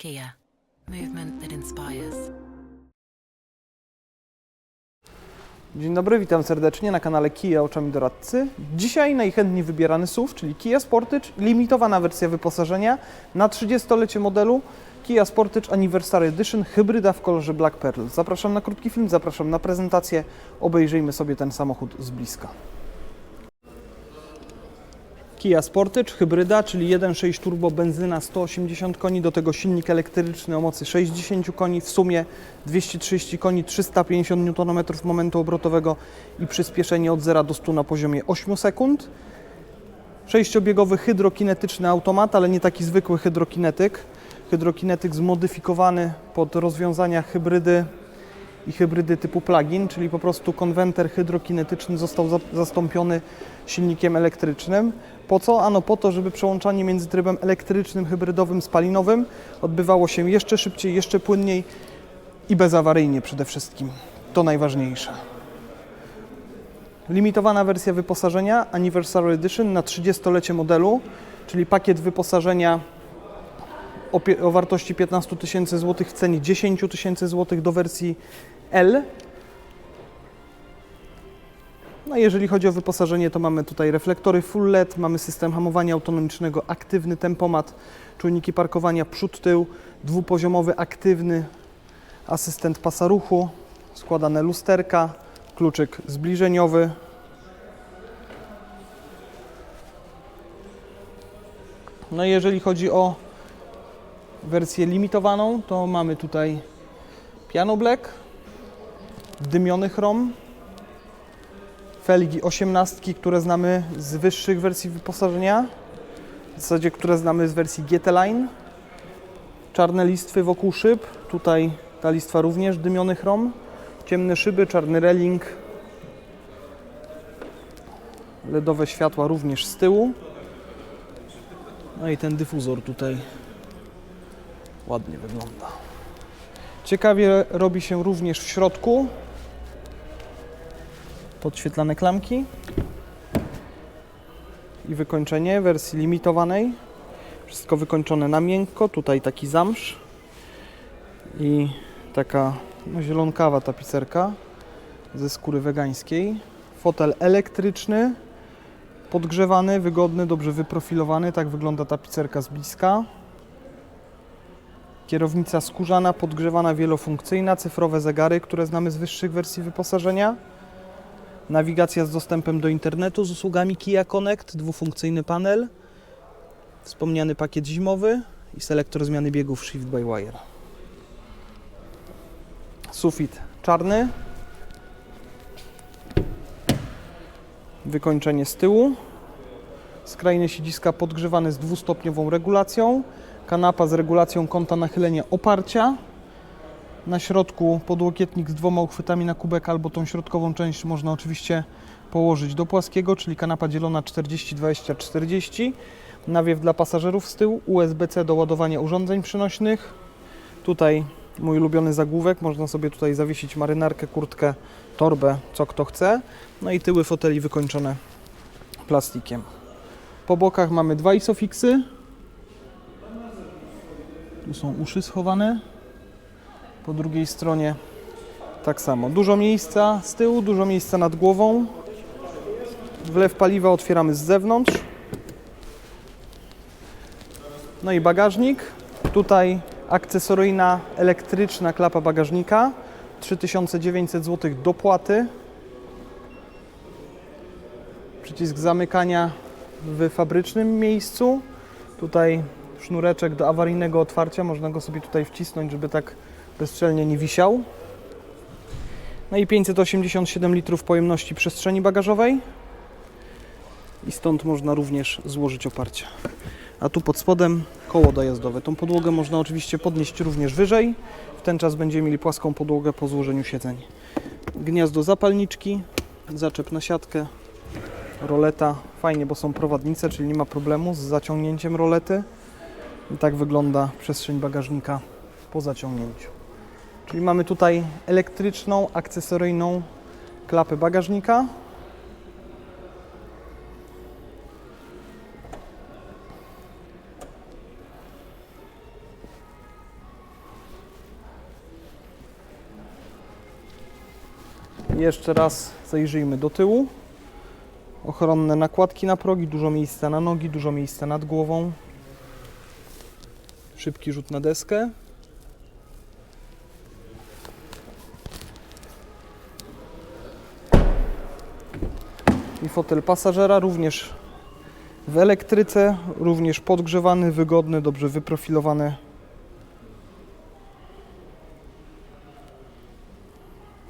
Kia, movement that inspires. Dzień dobry, witam serdecznie na kanale Kia Oczami Doradcy. Dzisiaj najchętniej wybierany SUV, czyli Kia Sportage, limitowana wersja wyposażenia na 30-lecie modelu Kia Sportage Anniversary Edition, hybryda w kolorze Black Pearl. Zapraszam na krótki film, zapraszam na prezentację, obejrzyjmy sobie ten samochód z bliska. Kia Sportage, hybryda, czyli 1.6 turbo, benzyna 180 koni, do tego silnik elektryczny o mocy 60 koni, w sumie 230 koni, 350 Nm momentu obrotowego i przyspieszenie od 0 do 100 na poziomie 8 sekund. Sześciobiegowy hydrokinetyczny automat, ale nie taki zwykły hydrokinetyk. Hydrokinetyk zmodyfikowany pod rozwiązania hybrydy i hybrydy typu plug-in, czyli po prostu konwenter hydrokinetyczny został za- zastąpiony silnikiem elektrycznym. Po co? Ano po to, żeby przełączanie między trybem elektrycznym, hybrydowym, spalinowym odbywało się jeszcze szybciej, jeszcze płynniej i bezawaryjnie przede wszystkim. To najważniejsze. Limitowana wersja wyposażenia Anniversary Edition na 30-lecie modelu, czyli pakiet wyposażenia o, o wartości 15 tysięcy złotych w cenie 10 tysięcy złotych do wersji L. No jeżeli chodzi o wyposażenie, to mamy tutaj reflektory full LED, mamy system hamowania autonomicznego, aktywny tempomat, czujniki parkowania przód, tył, dwupoziomowy aktywny asystent pasa ruchu, składane lusterka, kluczyk zbliżeniowy. No i jeżeli chodzi o wersję limitowaną, to mamy tutaj piano black, dymiony chrom, felgi 18, które znamy z wyższych wersji wyposażenia, w zasadzie które znamy z wersji GT Line, czarne listwy wokół szyb, tutaj ta listwa również dymiony chrom, ciemne szyby, czarny reling, LEDowe światła również z tyłu, no i ten dyfuzor tutaj ładnie wygląda. Ciekawie robi się również w środku. Podświetlane klamki i wykończenie wersji limitowanej. Wszystko wykończone na miękko. Tutaj taki zamsz i taka no, zielonkawa tapicerka ze skóry wegańskiej. Fotel elektryczny, podgrzewany, wygodny, dobrze wyprofilowany. Tak wygląda tapicerka z bliska. Kierownica skórzana, podgrzewana, wielofunkcyjna, cyfrowe zegary, które znamy z wyższych wersji wyposażenia. Nawigacja z dostępem do internetu z usługami Kia Connect, dwufunkcyjny panel, wspomniany pakiet zimowy i selektor zmiany biegów Shift by Wire. Sufit czarny. Wykończenie z tyłu. Skrajne siedziska podgrzewane z dwustopniową regulacją kanapa z regulacją kąta nachylenia oparcia. Na środku podłokietnik z dwoma uchwytami na kubek, albo tą środkową część można oczywiście położyć do płaskiego, czyli kanapa dzielona 40-20-40. Nawiew dla pasażerów z tyłu, USB-C do ładowania urządzeń przenośnych. Tutaj mój ulubiony zagłówek, można sobie tutaj zawiesić marynarkę, kurtkę, torbę, co kto chce. No i tyły foteli wykończone plastikiem. Po bokach mamy dwa isofixy, tu są uszy schowane. Po drugiej stronie tak samo. Dużo miejsca z tyłu, dużo miejsca nad głową. Wlew paliwa otwieramy z zewnątrz. No i bagażnik. Tutaj akcesoryjna elektryczna klapa bagażnika. 3900 zł dopłaty. Przycisk zamykania w fabrycznym miejscu. Tutaj sznureczek do awaryjnego otwarcia. Można go sobie tutaj wcisnąć, żeby tak bezczelnie nie wisiał. No i 587 litrów pojemności przestrzeni bagażowej. I stąd można również złożyć oparcie. A tu pod spodem koło dojazdowe. Tą podłogę można oczywiście podnieść również wyżej. W ten czas będziemy mieli płaską podłogę po złożeniu siedzeń. Gniazdo zapalniczki, zaczep na siatkę, roleta. Fajnie, bo są prowadnice, czyli nie ma problemu z zaciągnięciem rolety. I tak wygląda przestrzeń bagażnika po zaciągnięciu. Czyli mamy tutaj elektryczną, akcesoryjną klapę bagażnika. Jeszcze raz zajrzyjmy do tyłu. Ochronne nakładki na progi, dużo miejsca na nogi, dużo miejsca nad głową. Szybki rzut na deskę. I fotel pasażera również w elektryce, również podgrzewany, wygodny, dobrze wyprofilowany.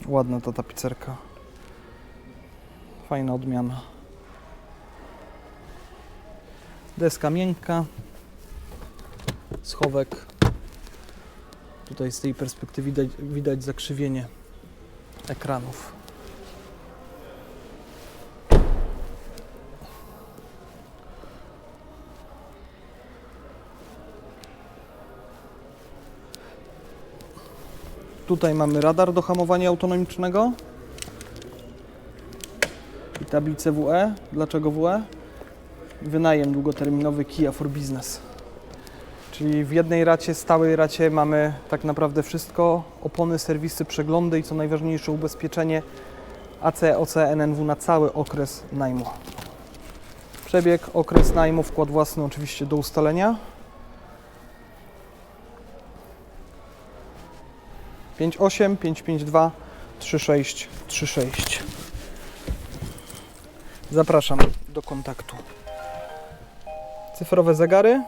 Ładna ta tapicerka. Fajna odmiana. Deska miękka. Schowek. Tutaj z tej perspektywy widać, widać zakrzywienie ekranów. Tutaj mamy radar do hamowania autonomicznego i tablicę WE. Dlaczego WE? Wynajem długoterminowy Kia for Business. Czyli w jednej racie, stałej racie mamy tak naprawdę wszystko, opony, serwisy, przeglądy i co najważniejsze ubezpieczenie AC, OC, NNW na cały okres najmu. Przebieg, okres najmu, wkład własny oczywiście do ustalenia. 58 552 3636. Zapraszam do kontaktu. Cyfrowe zegary.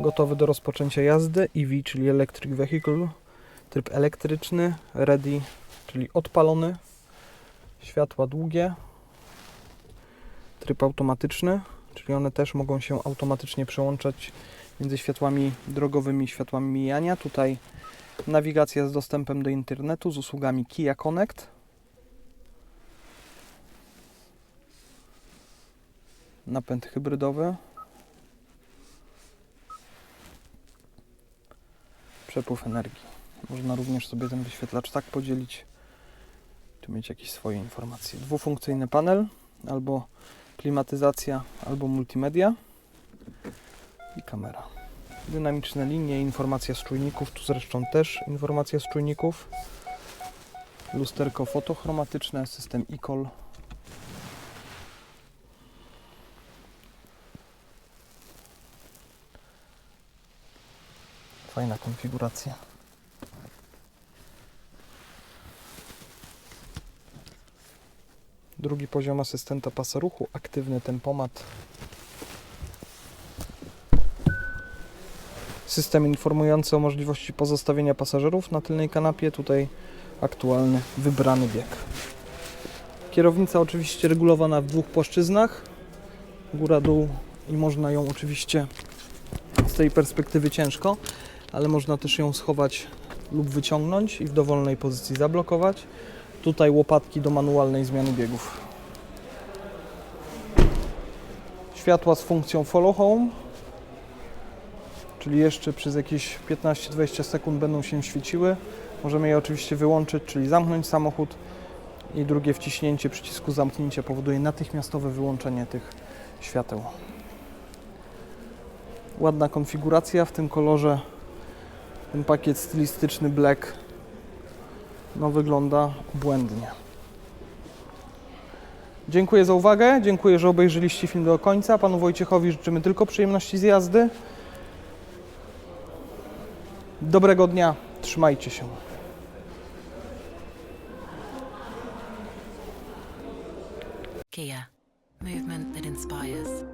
Gotowy do rozpoczęcia jazdy. EV, czyli Electric Vehicle. Tryb elektryczny. Ready, czyli odpalony. Światła długie. Tryb automatyczny, czyli one też mogą się automatycznie przełączać między światłami drogowymi i światłami mijania. Tutaj nawigacja z dostępem do internetu z usługami Kia Connect. Napęd hybrydowy. Przepływ energii. Można również sobie ten wyświetlacz tak podzielić, tu mieć jakieś swoje informacje. Dwufunkcyjny panel, albo klimatyzacja, albo multimedia i kamera. Dynamiczne linie, informacja z czujników, tu zresztą też informacja z czujników. Lusterko fotochromatyczne, system e-call. Fajna konfiguracja. Drugi poziom asystenta pasa ruchu, aktywny tempomat. System informujący o możliwości pozostawienia pasażerów na tylnej kanapie. Tutaj aktualny, wybrany bieg. Kierownica oczywiście regulowana w dwóch płaszczyznach. Góra-dół i można ją oczywiście z tej perspektywy ciężko, ale można też ją schować lub wyciągnąć i w dowolnej pozycji zablokować. Tutaj łopatki do manualnej zmiany biegów. Światła z funkcją follow home, czyli jeszcze przez jakieś 15-20 sekund będą się świeciły. Możemy je oczywiście wyłączyć, czyli zamknąć samochód i drugie wciśnięcie przycisku zamknięcia powoduje natychmiastowe wyłączenie tych świateł. Ładna konfiguracja w tym kolorze. Ten pakiet stylistyczny black no wygląda błędnie. Dziękuję za uwagę, dziękuję, że obejrzeliście film do końca. Panu Wojciechowi życzymy tylko przyjemności z jazdy. Dobrego dnia, trzymajcie się. Kia. Movement that inspires.